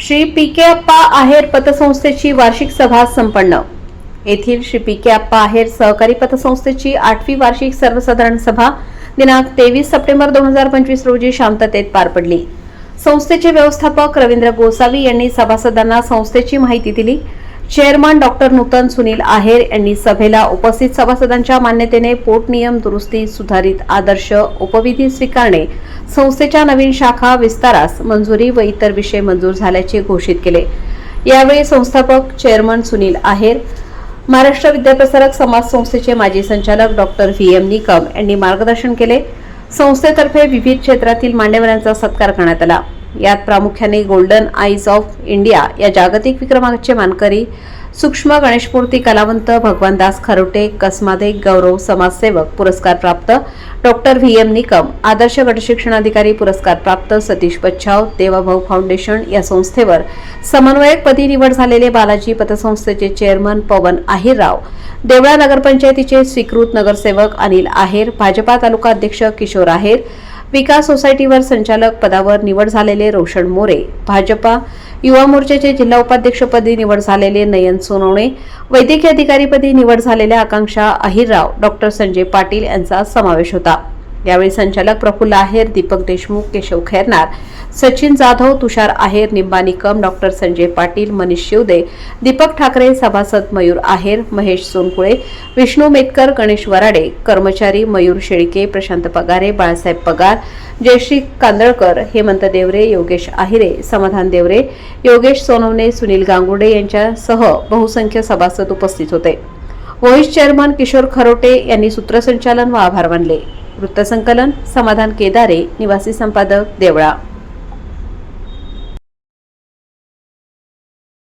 Shri P के अप्पा आहेर पतसंस्थेची वार्षिक सभा संपन्न. येथील श्री पी के अप्पा आहेर सहकारी पतसंस्थेची आठवी वार्षिक सर्वसाधारण सभा दिनांक तेवीस सप्टेंबर दोन हजार पंचवीस रोजी शांततेत पार पडली. संस्थेचे व्यवस्थापक रवींद्र गोसावी यांनी सभासदांना संस्थेची माहिती दिली. चेअरमन डॉक्टर नूतन सुनील आहेर यांनी सभेला उपस्थित सभासदांच्या मान्यतेने पोटनियम दुरुस्ती सुधारित आदर्श उपविधी स्वीकारणे संस्थेच्या नवीन शाखा विस्तारास मंजुरी व इतर विषय मंजूर झाल्याचे घोषित केले. यावेळी संस्थापक चेअरमन सुनील आहेर महाराष्ट्र विद्याप्रसारक समाज संस्थेचे माजी संचालक डॉक्टर व्ही एम निकम यांनी मार्गदर्शन केले. संस्थेतर्फे विविध क्षेत्रातील मान्यवरांचा सत्कार करण्यात आला. यात प्रामुख्याने गोल्डन आईज ऑफ इंडिया या जागतिक विक्रमाचे मानकरी सूक्ष्म गणेशमूर्ती कलावंत भगवानदास खरोटे कसमादे गौरव समाजसेवक पुरस्कार प्राप्त डॉक्टर व्ही एम निकम आदर्श गटशिक्षणाधिकारी पुरस्कार प्राप्त सतीश बच्छाव देवाभाऊ फाउंडेशन या संस्थेवर समन्वयकपदी निवड झालेले बालाजी पतसंस्थेचे चेअरमन पवन आहिरराव देवळा नगरपंचायतीचे स्वीकृत नगरसेवक अनिल आहेर भाजपा तालुका अध्यक्ष किशोर आहेर विकास सोसायटीवर संचालक पदावर निवड झालेले रोशन मोरे भाजपा युवा मोर्चाचे जिल्हा उपाध्यक्षपदी निवड झालेले नयन सोनवणे वैद्यकीय अधिकारीपदी निवड झालेल्या आकांक्षा अहिरराव डॉक्टर संजय पाटील यांचा समावेश होता. यावेळी संचालक प्रफुल्ल आहेर दीपक देशमुख केशव खैरनार सचिन जाधव तुषार आहेर निंबा निकम डॉक्टर संजय पाटील मनीष शिवदे दीपक ठाकरे सभासद मयूर आहेर महेश सोनकुळे विष्णू मेतकर गणेश वराडे कर्मचारी मयूर शेळके प्रशांत पगारे बाळासाहेब पगार जयश्री कांदळकर हेमंत देवरे योगेश आहिरे समाधान देवरे योगेश सोनवणे सुनील गांगुडे यांच्यासह बहुसंख्य सभासद उपस्थित होते. व्हॉइस चेअरमन किशोर खरोटे यांनी सूत्रसंचालन व आभार मानले. वृत्तसंकलन समाधान केदारे निवासी संपादक देवळा